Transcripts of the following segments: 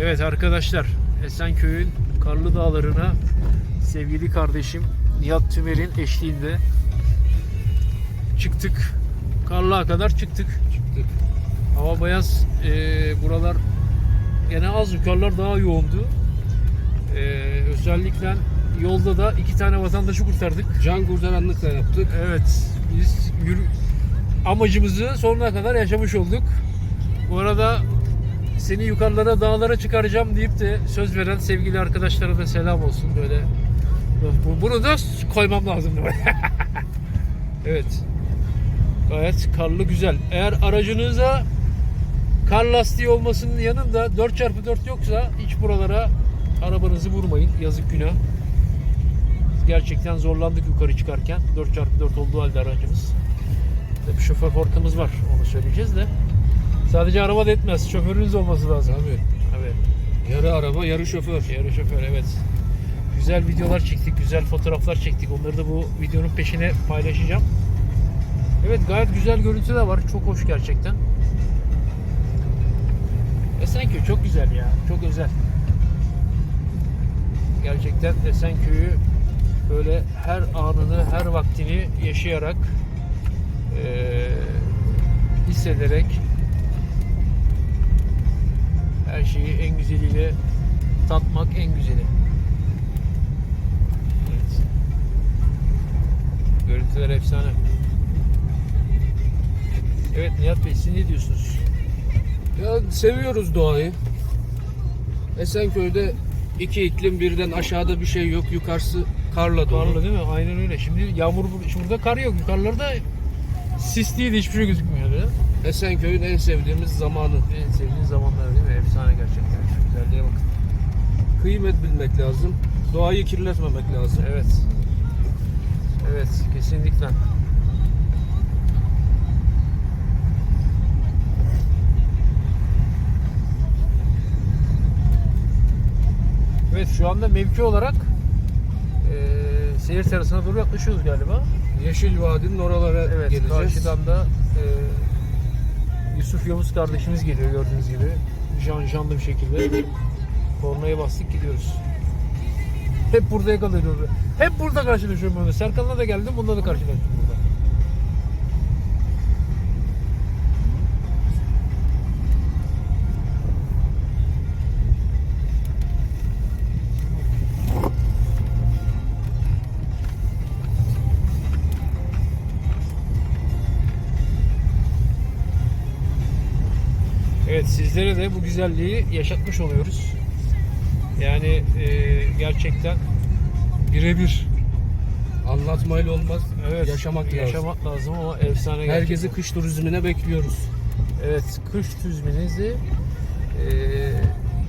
Evet arkadaşlar Esenköy'ün Karlı Dağları'na sevgili kardeşim Nihat Tümer'in eşliğinde çıktık. Karlığa kadar çıktık. Çıktık. Hava bayaz. Ee, buralar gene az yukarılar daha yoğundu. Ee, özellikle yolda da iki tane vatandaşı kurtardık. Can kurtaranlıkla yaptık. Evet, biz yürü... amacımızı sonuna kadar yaşamış olduk. Bu arada seni yukarılara, dağlara çıkaracağım deyip de söz veren sevgili arkadaşlara da selam olsun böyle. Bu- Bunu da koymam lazım. evet. Gayet karlı güzel. Eğer aracınıza kar lastiği olmasının yanında 4x4 yoksa hiç buralara arabanızı vurmayın. Yazık günah. Gerçekten zorlandık yukarı çıkarken. 4x4 olduğu halde aracımız. Tabii şoför hortumuz var. Onu söyleyeceğiz de. Sadece araba da etmez. Şoförünüz olması lazım. Tabii. Evet. Yarı araba, yarı şoför. Yarı şoför evet. Güzel videolar çektik, güzel fotoğraflar çektik. Onları da bu videonun peşine paylaşacağım. Evet gayet güzel görüntü de var. Çok hoş gerçekten. Esenköy çok güzel ya. Çok özel. Gerçekten Esenköy'ü böyle her anını, her vaktini yaşayarak eee hissederek her şeyi en güzeliyle tatmak en güzeli. Evet. Görüntüler efsane. Evet Nihat Bey siz ne diyorsunuz? Ya seviyoruz doğayı. Esenköy'de iki iklim birden aşağıda bir şey yok. Yukarısı karla dolu. Karlı değil mi? Aynen öyle. Şimdi yağmur şimdi burada kar yok. Yukarılarda sisliydi hiçbir şey gözükmüyor. Esenköy'ün en sevdiğimiz zamanı. En sevdiğin zamanlar değil mi? Efsane gerçekten. Şu güzelliğe bakın. Kıymet bilmek lazım. Doğayı kirletmemek lazım. Evet. Evet kesinlikle. Evet şu anda mevki olarak eee seyir terasına doğru yaklaşıyoruz galiba. Yeşil Vadi'nin oralara Evet geleceğiz. karşıdan da eee, Yusuf Yavuz kardeşimiz geliyor gördüğünüz gibi. Jan janlı bir şekilde. Kornaya bastık gidiyoruz. Hep burada yakalıyoruz. Hep burada karşılaşıyorum böyle. Serkan'la da geldim, bununla da karşılaştım burada. Evet sizlere de bu güzelliği yaşatmış oluyoruz. Yani e, gerçekten birebir Anlatmayla olmaz. evet, Yaşamak lazım. yaşamak lazım ama efsane Herkesi kış turizmine bekliyoruz. Evet kış turizminizi e,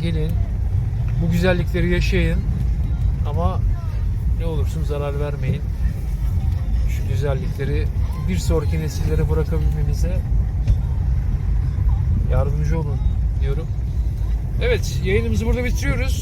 gelin bu güzellikleri yaşayın ama ne olursun zarar vermeyin. Şu güzellikleri bir sonraki nesillere bırakabilmemize yardımcı olun diyorum. Evet yayınımızı burada bitiriyoruz.